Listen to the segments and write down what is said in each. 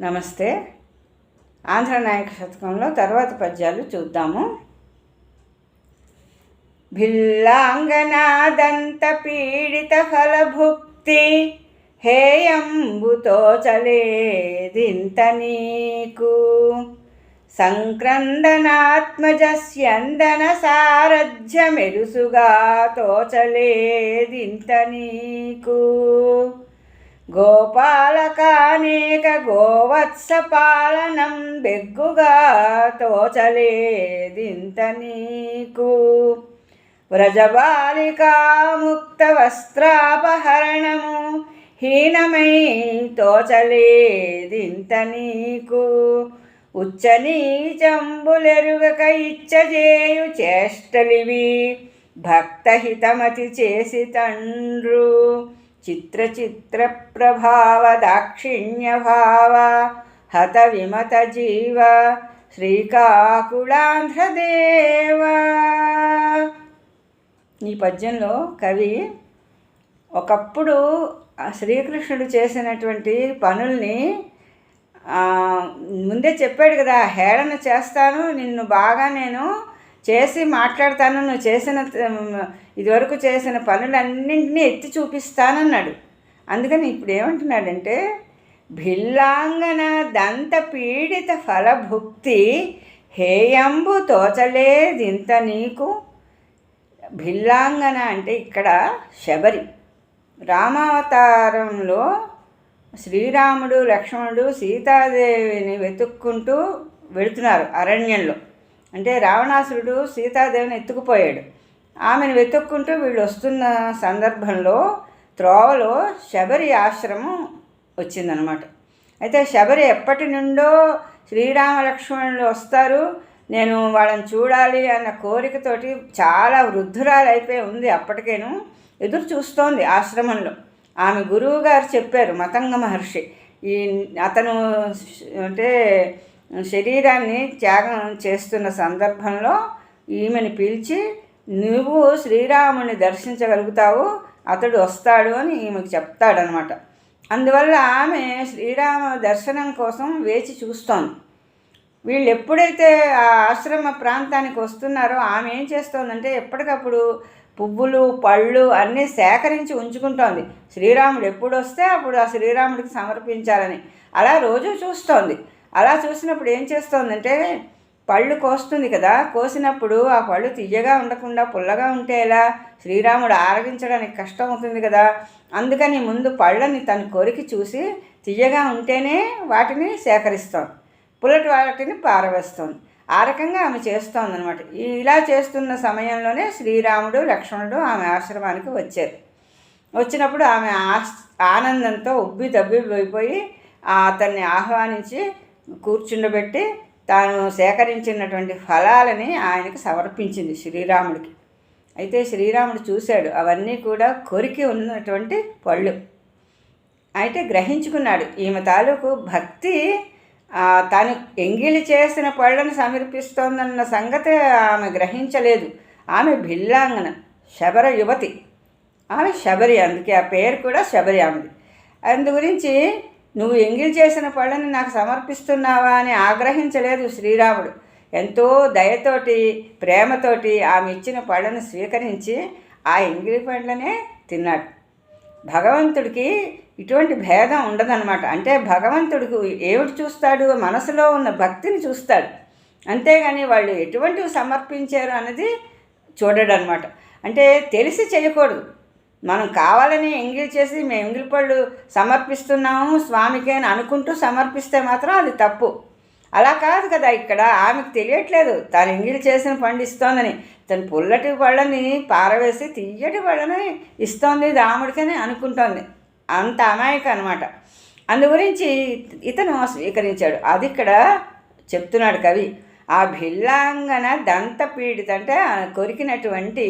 నమస్తే. ఆంధ్ర నాయక శతకంలో తర్వాత పద్యాలు చూద్దాము. భిల్లాంగనాదంత పీడిత ఫలభుక్తి హేయంబుతో చలేదింత నీకు. సంక్రందనాత్మజస్యందన సారథ్య మెరుసుగా తోచలేదింత నీకు. గోపాలకానేక గోవత్స పాలనం బెగ్గుగా తోచలేదింత నీకు. వ్రజబాలికా ముక్త వస్త్రాపహరణము హీనమై తోచలేదింత నీకు. ఉచ్చనీచంబులెరుగక ఇచ్చజేయు చేష్టలివి భక్తహితమతి చేసి తండ్రు. చిత్ర చిత్ర ప్రభావ హత విమత జీవ శ్రీకాకుళాంధ్రదేవ. ఈ పద్యంలో కవి ఒకప్పుడు శ్రీకృష్ణుడు చేసినటువంటి పనుల్ని ముందే చెప్పాడు కదా హేళన చేస్తాను నిన్ను బాగా నేను చేసి మాట్లాడతాను నువ్వు చేసిన ఇదివరకు చేసిన పనులన్నింటినీ ఎత్తి చూపిస్తానన్నాడు. అందుకని ఇప్పుడు ఏమంటున్నాడంటే భిల్లాంగన దంత పీడిత ఫలభుక్తి హేయంబు తోచలేదింత నీకు. భిల్లాంగన అంటే ఇక్కడ శబరి. రామావతారంలో శ్రీరాముడు లక్ష్మణుడు సీతాదేవిని వెతుక్కుంటూ వెళుతున్నారు అరణ్యంలో. అంటే రావణాసురుడు సీతాదేవిని ఎత్తుకుపోయాడు. ఆమెను వెతుక్కుంటూ వీళ్ళు వస్తున్న సందర్భంలో త్రోవలో శబరి ఆశ్రమం వచ్చిందనమాట అయితే శబరి ఎప్పటి నుండో శ్రీరామ లక్ష్మణులు వస్తారు నేను వాళ్ళని చూడాలి అన్న కోరికతోటి చాలా వృద్ధురాలు ఉంది అప్పటికేను. ఎదురు చూస్తోంది ఆశ్రమంలో. ఆమె గురువు గారు చెప్పారు మతంగ మహర్షి ఈ అతను అంటే శరీరాన్ని త్యాగం చేస్తున్న సందర్భంలో ఈమెను పిలిచి నువ్వు శ్రీరాముని దర్శించగలుగుతావు అతడు వస్తాడు అని ఈమెకు చెప్తాడనమాట అందువల్ల ఆమె శ్రీరామ దర్శనం కోసం వేచి చూస్తోంది. వీళ్ళు ఎప్పుడైతే ఆ ఆశ్రమ ప్రాంతానికి వస్తున్నారో ఆమె ఏం చేస్తోందంటే ఎప్పటికప్పుడు పువ్వులు పళ్ళు అన్నీ సేకరించి ఉంచుకుంటోంది. శ్రీరాముడు ఎప్పుడు వస్తే అప్పుడు ఆ శ్రీరాముడికి సమర్పించాలని. అలా రోజు చూస్తోంది. అలా చూసినప్పుడు ఏం చేస్తోందంటే పళ్ళు కోస్తుంది కదా. కోసినప్పుడు ఆ పళ్ళు తీయగా ఉండకుండా పుల్లగా ఉంటే ఎలా? శ్రీరాముడు ఆరగించడానికి కష్టం అవుతుంది కదా. అందుకని ముందు పళ్ళని తను కొరికి చూసి తీయగా ఉంటేనే వాటిని సేకరిస్తాం. పుల్లటి వాటిని పారవేస్తాం. ఆ రకంగా ఆమె చేస్తోందనమాట ఇలా చేస్తున్న సమయంలోనే శ్రీరాముడు లక్ష్మణుడు ఆమె ఆశ్రమానికి వచ్చారు. వచ్చినప్పుడు ఆమె ఆనందంతో ఉబ్బి దబ్బిపోయి అతన్ని ఆహ్వానించి కూర్చుండబెట్టి తాను సేకరించినటువంటి ఫలాలని ఆయనకు సమర్పించింది శ్రీరాముడికి. అయితే శ్రీరాముడు చూశాడు అవన్నీ కూడా కొరికి ఉన్నటువంటి పళ్ళు. అయితే గ్రహించుకున్నాడు ఈమె తాలూకు భక్తి తను తాను ఎంగిలి చేసిన పళ్ళను సమర్పిస్తోందన్న సంగతి ఆమె గ్రహించలేదు. ఆమె భిల్లాంగన శబర యువతి. ఆమె శబరి అందుకే ఆ పేరు కూడా శబరి ఆమెది. అందు గురించి నువ్వు ఎంగిల్ చేసిన పళ్ళని నాకు సమర్పిస్తున్నావా అని ఆగ్రహించలేదు శ్రీరాముడు. ఎంతో దయతోటి ప్రేమతోటి ఆమె ఇచ్చిన పళ్ళను స్వీకరించి ఆ ఎంగిలి పండ్లనే తిన్నాడు. భగవంతుడికి ఇటువంటి భేదం ఉండదన్నమాట. అంటే భగవంతుడికి ఏమిటి చూస్తాడు? మనసులో ఉన్న భక్తిని చూస్తాడు. అంతేగాని వాళ్ళు ఎటువంటివి సమర్పించారు అన్నది చూడడనమాట అంటే తెలిసి చేయకూడదు. మనం కావాలని ఎంగిల్ చేసి మేము ఎంగిలి పళ్ళు సమర్పిస్తున్నాము స్వామికి అని అనుకుంటూ సమర్పిస్తే మాత్రం అది తప్పు. అలా కాదు కదా ఇక్కడ ఆమెకు తెలియట్లేదు. తాను ఎంగిలి చేసిన పండు ఇస్తోందని. తను పుల్లటి పళ్ళని పారవేసి తీయటి పళ్ళని ఇస్తోంది రాముడికని అనుకుంటోంది. అంత అమాయక అనమాట అందు గురించి ఇతను స్వీకరించాడు. అది ఇక్కడ చెప్తున్నాడు కవి. ఆ భిల్లాంగన దంత పీడిత అంటే కొరికినటువంటి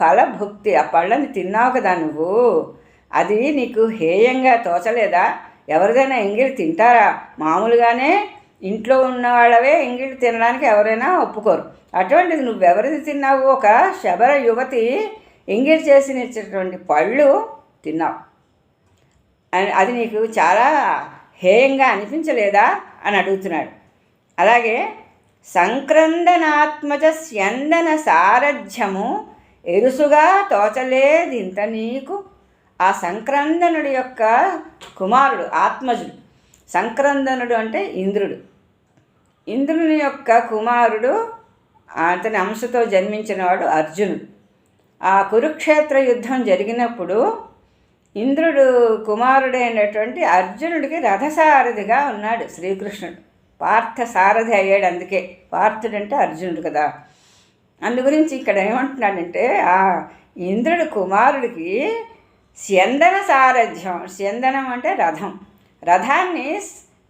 ఫలభుక్తి ఆ పళ్ళని తిన్నావు కదా నువ్వు? అది నీకు హేయంగా తోచలేదా? ఎవరిదైనా ఎంగిలి తింటారా? మామూలుగానే ఇంట్లో ఉన్న వాళ్ళవే ఎంగిలి తినడానికి ఎవరైనా ఒప్పుకోరు. అటువంటిది నువ్వెవరిది తిన్నావు? ఒక శబర యువతి ఎంగిలి చేసినటువంటి పళ్ళు తిన్నావు. అది నీకు చాలా హేయంగా అనిపించలేదా? అని అడుగుతున్నాడు. అలాగే సంక్రందనాత్మజ స్యందన సారథ్యము ఎరుసుగా తోచలేదింత నీకు. ఆ సంక్రందనుడి యొక్క కుమారుడు ఆత్మజుడు. సంక్రందనుడు అంటే ఇంద్రుడు. ఇంద్రుని యొక్క కుమారుడు అతని అంశతో జన్మించినవాడు అర్జునుడు. ఆ కురుక్షేత్ర యుద్ధం జరిగినప్పుడు ఇంద్రుడు కుమారుడైనటువంటి అర్జునుడికి రథసారథిగా ఉన్నాడు శ్రీకృష్ణుడు. పార్థ సారథి అయ్యాడు అందుకే. పార్థుడంటే అర్జునుడు కదా. అందు గురించి ఇక్కడ ఏమంటున్నాడంటే ఆ ఇంద్రుడు కుమారుడికి స్యందన సారథ్యం స్యందనం అంటే రథం. రథాన్ని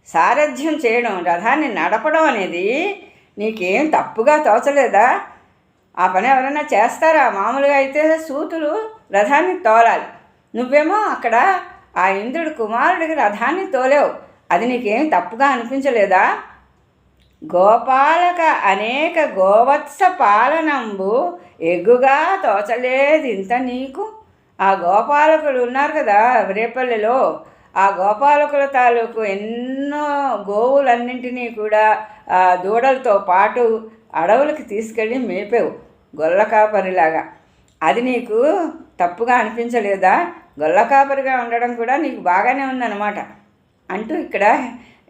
సారథ్యం చేయడం రథాన్ని నడపడం అనేది నీకేం తప్పుగా తోచలేదా? ఆ పని ఎవరైనా చేస్తారా? మామూలుగా అయితే సూతులు రథాన్ని తోలాలి. నువ్వేమో అక్కడ ఆ ఇంద్రుడు కుమారుడికి రథాన్ని తోలేవు. అది నీకేం తప్పుగా అనిపించలేదా? గోపాలక అనేక గోవత్స పాలనంబు ఎగ్గుగా తోచలేదు ఇంత నీకు? ఆ గోపాలకులు ఉన్నారు కదా రేపల్లెలో. ఆ గోపాలకుల తాలూకు ఎన్నో గోవులన్నింటినీ కూడా ఆ దూడలతో పాటు అడవులకి తీసుకెళ్ళి మేపావు గొల్ల కాపరిలాగా. అది నీకు తప్పుగా అనిపించలేదా? గొల్ల కాపరిగా ఉండడం కూడా నీకు బాగానే ఉందన్నమాట. అంటూ ఇక్కడ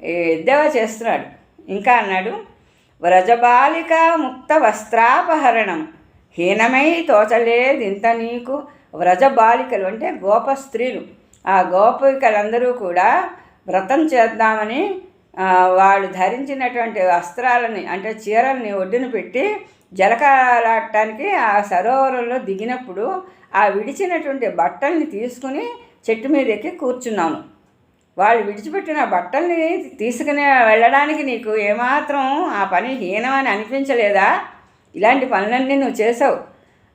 ఎద్దేవా చేస్తున్నాడు. ఇంకా అన్నాడు వ్రజబాలిక ముక్త వస్త్రాపహరణం. హీనమై తోచలేదు ఇంత నీకు వ్రజబాలికలు. అంటే గోప స్త్రీలు. ఆ గోపికలందరూ కూడా వ్రతం చేద్దామని వాళ్ళు ధరించినటువంటి వస్త్రాలని అంటే చీరల్ని ఒడ్డున పెట్టి జలకాలాడటానికి ఆ సరోవరంలో దిగినప్పుడు ఆ విడిచినటువంటి బట్టల్ని తీసుకుని చెట్టు మీద ఎక్కి కూర్చున్నాము. వాళ్ళు విడిచిపెట్టిన బట్టల్ని తీసుకుని వెళ్ళడానికి నీకు ఏమాత్రం ఆ పని హీనమని అనిపించలేదా? ఇలాంటి పనులన్నీ నువ్వు చేసావు.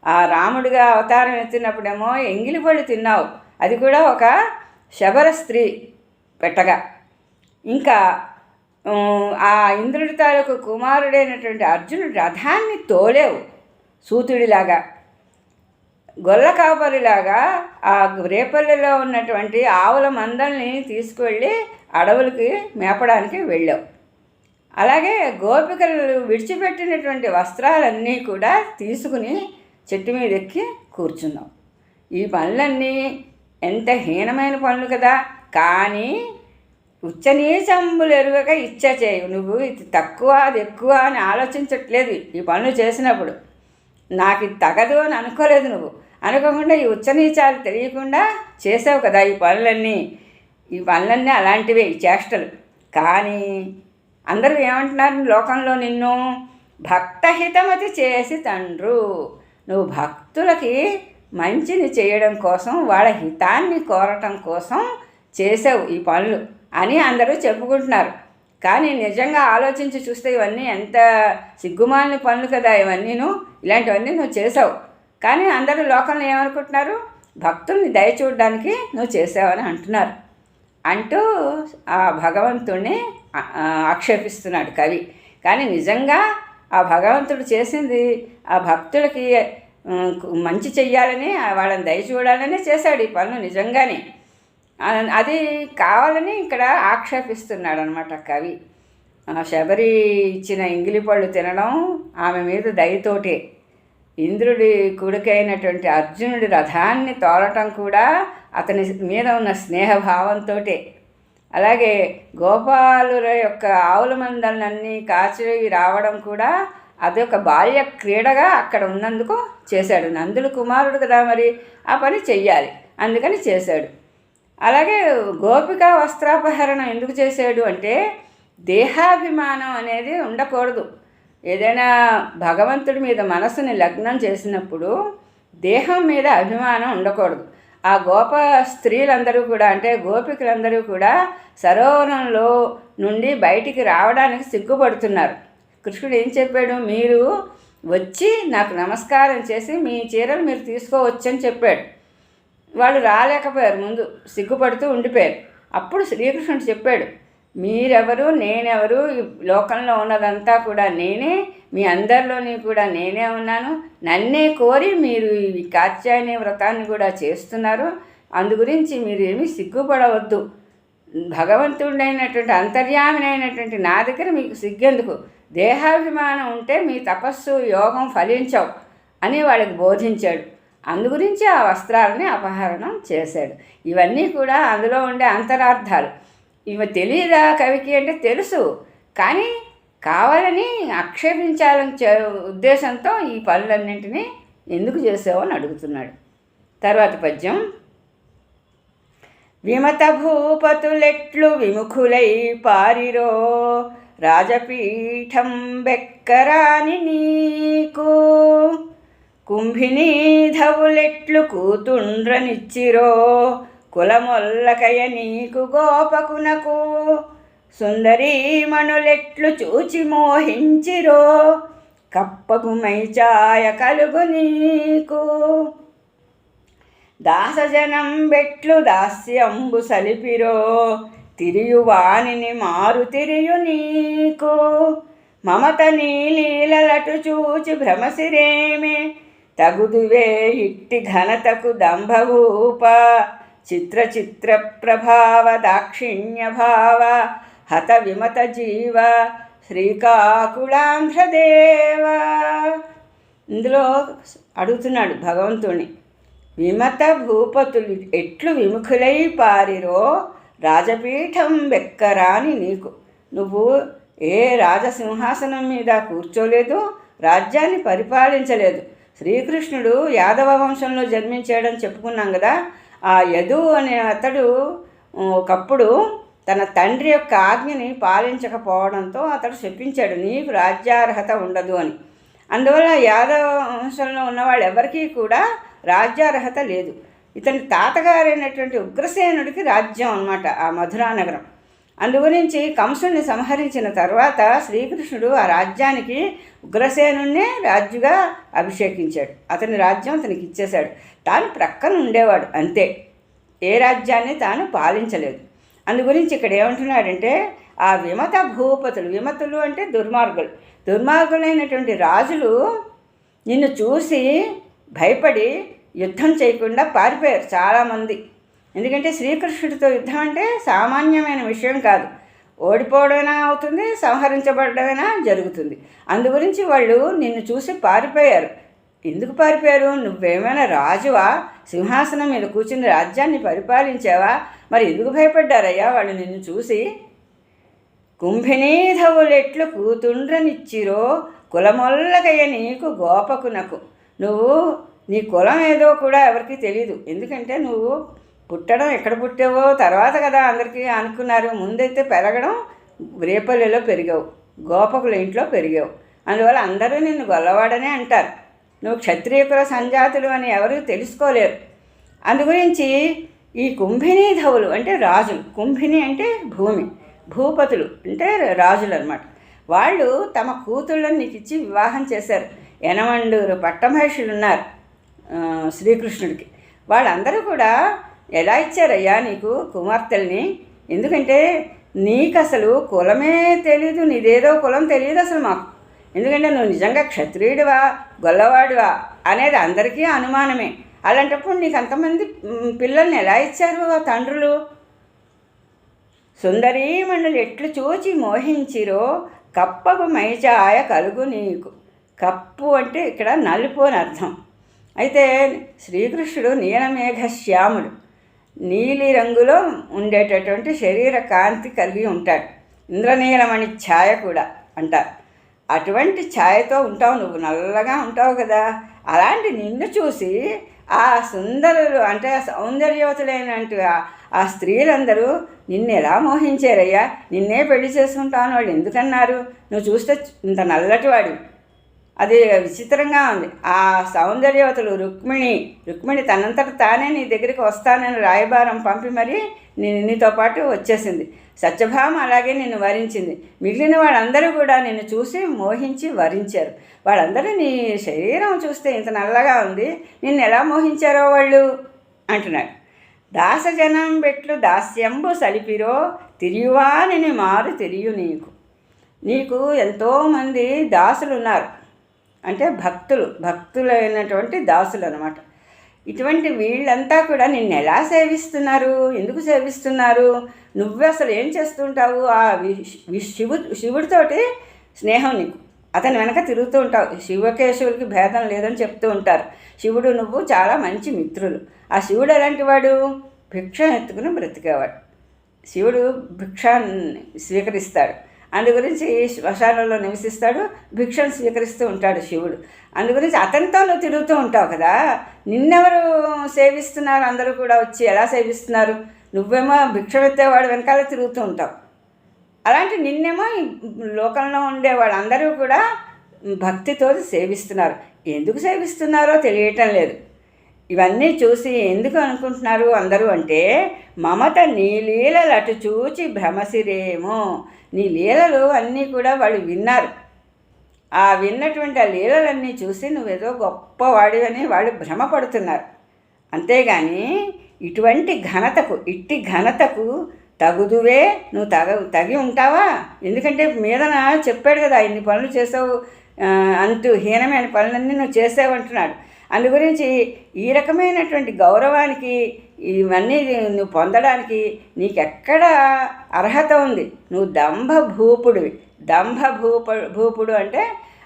ఆ రాముడిగా అవతారం ఎత్తినప్పుడేమో ఎంగిలి పళ్ళు తిన్నావు. అది కూడా ఒక శబర స్త్రీ పెట్టగా. ఇంకా ఆ ఇంద్రుడి తాలూకు కుమారుడైనటువంటి అర్జునుడు రథాన్ని తోలేవు. సూతుడిలాగా గొల్ల కాపరిలాగా ఆ రేపల్లెలో ఉన్నటువంటి ఆవుల మందల్ని తీసుకువెళ్ళి అడవులకి మేపడానికి వెళ్ళాం అలాగే గోపికలు విడిచిపెట్టినటువంటి వస్త్రాలన్నీ కూడా తీసుకుని చెట్టు మీద ఎక్కి కూర్చున్నాం ఈ పనులన్నీ ఎంత హీనమైన పనులు కదా! కానీ ఉచ్చనీచంబులు ఎరుగక ఇచ్చ చేయు నువ్వు ఇది తక్కువ అది ఎక్కువ అని ఆలోచించట్లేదు ఈ పనులు చేసినప్పుడు. నాకు ఇది తగదు అని అనుకోలేదు నువ్వు. అనుకోకుండా ఈ ఉచ్చనీచాలు తెలియకుండా చేసావు కదా ఈ పనులన్నీ. ఈ పనులన్నీ అలాంటివే ఈ చేష్టలు. కానీ అందరూ ఏమంటున్నారు లోకంలో నిన్ను? భక్తహితమతి చేసి తండ్రు. నువ్వు భక్తులకి మంచిని చేయడం కోసం వాళ్ళ హితాన్ని కోరటం కోసం చేసావు ఈ పనులు అని అందరూ చెప్పుకుంటున్నారు. కానీ నిజంగా ఆలోచించి చూస్తే ఇవన్నీ ఎంత సిగ్గుమాలిన పనులు కదా ఇవన్నీను. ఇలాంటివన్నీ నువ్వు చేసావు. కానీ అందరూ లోకంలో ఏమనుకుంటున్నారు? భక్తుల్ని దయ చూడడానికి నువ్వు చేసావని అంటున్నారు. అంటూ ఆ భగవంతుణ్ణి ఆక్షేపిస్తున్నాడు కవి. కానీ నిజంగా ఆ భగవంతుడు చేసింది ఆ భక్తులకి మంచి చెయ్యాలని వాళ్ళని దయ చూడాలని చేశాడు ఈ పనులు నిజంగానే. అది కావాలని ఇక్కడ ఆక్షేపిస్తున్నాడు అనమాట కవి శబరి ఇచ్చిన ఇంగిలి పళ్ళు తినడం ఆమె మీద దయతోటే. ఇంద్రుడి కొడుకైనటువంటి అర్జునుడి రథాన్ని తోలటం కూడా అతని మీద ఉన్న స్నేహభావంతో అలాగే గోపాలుల యొక్క ఆవుల మందలన్నీ కాచి రావడం కూడా అదొక బాల్య క్రీడగా అక్కడ ఉన్నందుకు చేశాడు. నందులు కుమారుడు కదా మరి ఆ పని చెయ్యాలి అందుకని చేశాడు. అలాగే గోపిక వస్త్రాపహరణం ఎందుకు చేశాడు అంటే దేహాభిమానం అనేది ఉండకూడదు. ఏదైనా భగవంతుడి మీద మనసుని లగ్నం చేసినప్పుడు దేహం మీద అభిమానం ఉండకూడదు. ఆ గోప స్త్రీలందరూ కూడా అంటే గోపికలందరూ కూడా సరోవరంలో నుండి బయటికి రావడానికి సిగ్గుపడుతున్నారు. కృష్ణుడు ఏం చెప్పాడు? మీరు వచ్చి నాకు నమస్కారం చేసి మీ చీరలు మీరు తీసుకోవచ్చని చెప్పాడు. వాళ్ళు రాలేకపోయారు. ముందు సిగ్గుపడుతూ ఉండిపోయారు. అప్పుడు శ్రీకృష్ణుడు చెప్పాడు మీరెవరు నేనెవరు ఈ లోకంలో ఉన్నదంతా కూడా నేనే మీ అందరిలోని కూడా నేనే ఉన్నాను. నన్నే కోరి మీరు ఈ కాత్యాయని వ్రతాన్ని కూడా చేస్తున్నారు. అందు గురించి మీరు ఏమీ సిగ్గుపడవద్దు. భగవంతుడైనటువంటి అంతర్యామినైనటువంటి నా దగ్గర మీకు సిగ్గెందుకు. దేహాభిమానం ఉంటే మీ తపస్సు యోగం ఫలించవు అని వాళ్ళకి బోధించాడు. అందుగురించి ఆ వస్త్రాలని అపహరణం చేశాడు. ఇవన్నీ కూడా అందులో ఉండే అంతరార్థాలు. ఇవి తెలియదా కవికి అంటే తెలుసు. కానీ కావాలని ఆక్షేపించాలని ఉద్దేశంతో ఈ పనులన్నింటినీ ఎందుకు చేసావు అని అడుగుతున్నాడు. తర్వాత పద్యం. విమత భూపతులెట్లు విముఖులై పారిరో రాజపీఠం బెక్కరాని నీకు. కుంభినీధవులెట్లు కూతుండ్రనిచ్చిరో కులమొల్లకయ నీకు గోపకునకు. సుందరీమణులెట్లు చూచి మోహించిరో. కప్పకు మైచాయ కలుగు నీకు. దాసజనం బెట్లు దాస్యంబు సలిపిరో. తిరియువాణిని మారు తిరియు నీకు. మమత నీలీలలటు చూచి భ్రమసిరేమే తగుదువే ఇట్టి ఘనతకు దంభభూప చిత్ర చిత్ర ప్రభావ దాక్షిణ్యభావ హత విమత జీవ శ్రీకాకుళాంధ్రదేవ. ఇందులో అడుగుతున్నాడు భగవంతుని విమత భూపతులు ఎట్లు విముఖులై పారిరో రాజపీఠం వెక్కరాని నీకు. నువ్వు ఏ రాజసింహాసనం మీద కూర్చోలేదు రాజ్యాన్ని పరిపాలించలేదు. శ్రీకృష్ణుడు యాదవ వంశంలో జన్మించాడని చెప్పుకున్నాం కదా ఆ యదు అనే అతడు ఒకప్పుడు తన తండ్రి యొక్క ఆజ్ఞని పాలించకపోవడంతో అతడు చెప్పించాడు నీకు రాజ్యార్హత ఉండదు అని. అందువల్ల యాదవ వంశంలో ఉన్న వాళ్ళు ఎవరికీ కూడా రాజ్యార్హత లేదు. ఇతని తాతగారైనటువంటి ఉగ్రసేనుడికి రాజ్యం అనమాట ఆ మధురా నగరం అందుగురించి కంసుని సంహరించిన తర్వాత శ్రీకృష్ణుడు ఆ రాజ్యానికి ఉగ్రసేనున్నే రాజుగా అభిషేకించాడు. అతని రాజ్యం అతనికి ఇచ్చేశాడు. తాను ప్రక్కన ఉండేవాడు అంతే. ఏ రాజ్యాన్ని తాను పాలించలేదు. అందుగురించి ఇక్కడ ఏమంటున్నాడంటే ఆ విమత భూపతులు విమతులు అంటే దుర్మార్గులు. దుర్మార్గులైనటువంటి రాజులు నిన్ను చూసి భయపడి యుద్ధం చేయకుండా పారిపోయారు చాలామంది. ఎందుకంటే శ్రీకృష్ణుడితో యుద్ధం అంటే సామాన్యమైన విషయం కాదు. ఓడిపోవడమైనా అవుతుంది సంహరించబడమైనా జరుగుతుంది. అందుగురించి వాళ్ళు నిన్ను చూసి పారిపోయారు. ఎందుకు పారిపోయారు? నువ్వేమైనా రాజువా? సింహాసనం మీద కూర్చుని రాజ్యాన్ని పరిపాలించావా? మరి ఎందుకు భయపడ్డారయ్యా వాళ్ళు నిన్ను చూసి? కుంభినీధవులెట్లు కూతుండ్రనిచ్చిరో కులమొల్లకయ్య నీకు గోపకునకు. నువ్వు నీ కులం ఏదో కూడా ఎవరికి తెలియదు ఎందుకంటే నువ్వు పుట్టడం ఎక్కడ పుట్టావో తర్వాత కదా అందరికీ అనుకున్నారు. ముందైతే పెరగడం రేపల్లెలో పెరిగావు గోపకుల ఇంట్లో పెరిగావు. అందువల్ల అందరూ నిన్ను గొల్లవాడనే అంటారు. నువ్వు క్షత్రియకుల సంజాతులు అని ఎవరు తెలుసుకోలేరు. అందుగురించి ఈ కుంభినీధవులు అంటే రాజులు కుంభిని అంటే భూమి భూపతులు అంటే రాజులు అనమాట వాళ్ళు తమ కూతుళ్ళని నీకు ఇచ్చి వివాహం చేశారు. ఎనమండూరు పట్టమహర్షులు ఉన్నారు శ్రీకృష్ణుడికి. వాళ్ళందరూ కూడా ఎలా ఇచ్చారయ్యా నీకు కుమార్తెల్ని? ఎందుకంటే నీకు అసలు కులమే తెలీదు నీదేదో కులం తెలియదు అసలు మాకు. ఎందుకంటే నువ్వు నిజంగా క్షత్రియుడివా గొల్లవాడివా అనేది అందరికీ అనుమానమే. అలాంటప్పుడు నీకు అంతమంది పిల్లల్ని ఎలా ఇచ్చారు ఆ తండ్రులు? సుందరీమణులు ఎట్లు చూచి మోహించిరో కప్పకు మైచాయ కలుగు నీకు. కప్పు అంటే ఇక్కడ నలుపు అని అర్థం. అయితే శ్రీకృష్ణుడు నీలమేఘ శ్యాముడు నీలి రంగులో ఉండేటటువంటి శరీర కాంతి కలిగి ఉంటాడు. ఇంద్రనీలమణి ఛాయ కూడా అంటారు అటువంటి ఛాయతో ఉంటావు నువ్వు నల్లగా ఉంటావు కదా. అలాంటి నిన్ను చూసి ఆ సుందరులు అంటే సౌందర్యవతులైనటువంటి ఆ స్త్రీలందరూ నిన్ను ఎలా మోహించారయ్యా? నిన్నే పెళ్ళి చేసుకుంటాను వాళ్ళు ఎందుకన్నారు? నువ్వు చూస్తే ఇంత నల్లటి వాడు. అది విచిత్రంగా ఉంది. ఆ సౌందర్యవతులు రుక్మిణి రుక్మిణి తనంతట తానే నీ దగ్గరికి వస్తానని రాయబారం పంపి మరి నీ నీతో పాటు వచ్చేసింది. సత్యభామ అలాగే నిన్ను వరించింది. మిగిలిన వాళ్ళందరూ కూడా నిన్ను చూసి మోహించి వరించారు. వాళ్ళందరూ నీ శరీరం చూస్తే ఇంత నల్లగా ఉంది నిన్ను ఎలా మోహించారో వాళ్ళు? అంటున్నాడు. దాసజనం బెట్లు దాస్యంబు సలిపిరో తిరియువాని మారు తిరియు నీకు. నీకు ఎంతోమంది దాసులు ఉన్నారు అంటే భక్తులు భక్తులైనటువంటి దాసులు అనమాట ఇటువంటి వీళ్ళంతా కూడా నిన్ను ఎలా సేవిస్తున్నారు? ఎందుకు సేవిస్తున్నారు? నువ్వు అసలు ఏం చేస్తుంటావు? ఆ శివు శివుడితోటి స్నేహం నీకు. అతని వెనక తిరుగుతూ ఉంటావు. శివకేశవుడికి భేదం లేదని చెప్తూ ఉంటారు. శివుడు నువ్వు చాలా మంచి మిత్రులు. ఆ శివుడు ఎలాంటి వాడు? భిక్ష ఎత్తుకుని బ్రతికేవాడు. శివుడు భిక్షాన్ని స్వీకరిస్తాడు. అందు గురించి శ్మశానంలో నివసిస్తాడు భిక్షను స్వీకరిస్తూ ఉంటాడు శివుడు. అందు గురించి అతనితో నువ్వు తిరుగుతూ ఉంటావు కదా నిన్నెవరు సేవిస్తున్నారు? అందరూ కూడా వచ్చి ఎలా సేవిస్తున్నారు? నువ్వేమో భిక్ష ఎత్తేవాడు వెనకాల తిరుగుతూ ఉంటావు. అలాంటి నిన్నేమో లోకంలో ఉండేవాడు అందరూ కూడా భక్తితో సేవిస్తున్నారు. ఎందుకు సేవిస్తున్నారో తెలియటం లేదు. ఇవన్నీ చూసి ఎందుకు అనుకుంటున్నారు అందరూ అంటే మమత నీ లీలలు అటు చూచి భ్రమసిరేమో. నీ లీలలు అన్నీ కూడా వాళ్ళు విన్నారు. ఆ విన్నటువంటి ఆ లీలలన్నీ చూసి నువ్వేదో గొప్పవాడివని వాళ్ళు భ్రమపడుతున్నారు. అంతేగాని ఇటువంటి ఘనతకు ఇట్టి ఘనతకు తగుదువే. నువ్వు తగ తగి ఉంటావా? ఎందుకంటే మీదన చెప్పాడు కదా ఇన్ని పనులు చేసావు అంటూ హీనమైన పనులన్నీ నువ్వు చేసావంటున్నాడు అందు గురించి ఈ రకమైనటువంటి గౌరవానికి ఇవన్నీ నువ్వు పొందడానికి నీకెక్కడ అర్హత ఉంది? నువ్వు దంభ భూపుడివి దంభ భూప భూపుడు అంటే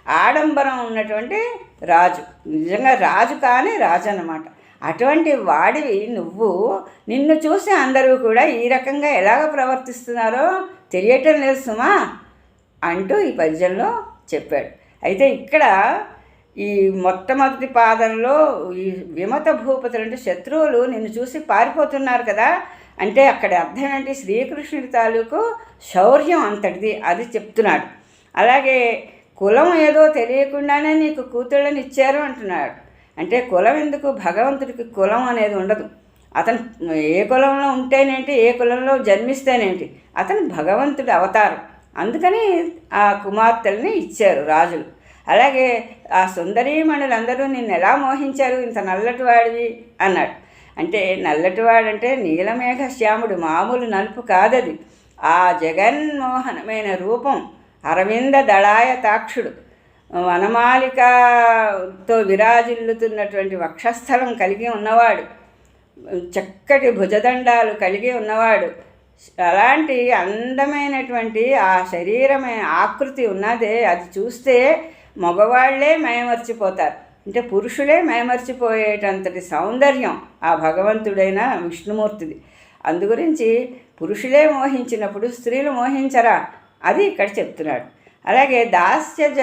ఆడంబరం ఉన్నటువంటి రాజు. నిజంగా రాజు కానీ రాజు అన్నమాట అటువంటి వాడివి నువ్వు. నిన్ను చూసి అందరూ కూడా ఈ రకంగా ఎలాగ ప్రవర్తిస్తున్నారో తెలియటం లేదు సుమా అంటూ ఈ పద్యంలో చెప్పాడు. అయితే ఇక్కడ ఈ మొట్టమొదటి పాదంలో ఈ విమత భూపతులు అంటే శత్రువులు నిన్ను చూసి పారిపోతున్నారు కదా అంటే అక్కడ అర్థం ఏంటి? శ్రీకృష్ణుడి తాలూకు శౌర్యం అంతటిది అది చెప్తున్నాడు. అలాగే కులం ఏదో తెలియకుండానే నీకు కూతుళ్ళని ఇచ్చారు అంటున్నాడు. అంటే కులం ఎందుకు? భగవంతుడికి కులం అనేది ఉండదు. అతను ఏ కులంలో ఉంటేనేంటి ఏ కులంలో జన్మిస్తేనేంటి అతను భగవంతుడి అవతారం. అందుకని ఆ కుమార్తెల్ని ఇచ్చారు రాజులు. అలాగే ఆ సుందరీమణులందరూ నిన్ను ఎలా మోహించారు? ఇంత నల్లటి వాడివి అన్నాడు. అంటే నల్లటివాడంటే నీలమేఘ శ్యాముడు మామూలు నలుపు కాదది. ఆ జగన్మోహనమైన రూపం అరవింద దళాయ తాక్షుడు. వనమాలికతో విరాజిల్లుతున్నటువంటి వక్షస్థలం కలిగి ఉన్నవాడు. చక్కటి భుజదండాలు కలిగి ఉన్నవాడు. అలాంటి అందమైనటువంటి ఆ శరీరమైన ఆకృతి ఉన్నదే. అది చూస్తే మగవాళ్ళే మయమర్చిపోతారు. అంటే పురుషులే మయమర్చిపోయేటంతటి సౌందర్యం ఆ భగవంతుడైన విష్ణుమూర్తిది. అందుగురించి పురుషులే మోహించినప్పుడు స్త్రీలు మోహించరా? అది ఇక్కడ చెప్తున్నాడు. అలాగే దాస్య జ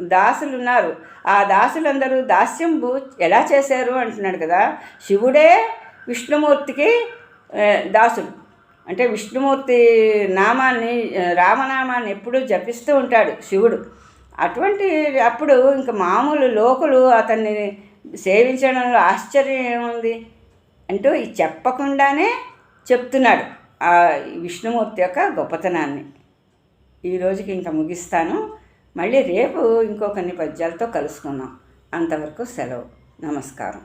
దాసులు ఉన్నారు ఆ దాసులందరూ దాస్యం ఎలా చేశారు అంటున్నాడు కదా? శివుడే విష్ణుమూర్తికి దాసుడు. అంటే విష్ణుమూర్తి నామాన్ని రామనామాన్ని ఎప్పుడూ జపిస్తూ ఉంటాడు శివుడు. అటువంటి అప్పుడు ఇంకా మామూలు లోకులు అతన్ని సేవించడంలో ఆశ్చర్యం ఏముంది అంటూ చెప్పకుండానే చెప్తున్నాడు ఆ విష్ణుమూర్తి యొక్క గొప్పతనాన్ని. ఈ రోజుకి ఇంకా ముగిస్తాను. మళ్ళీ రేపు ఇంకో కొన్ని పద్యాలతో కలుసుకుందాం. అంతవరకు సెలవు. నమస్కారం.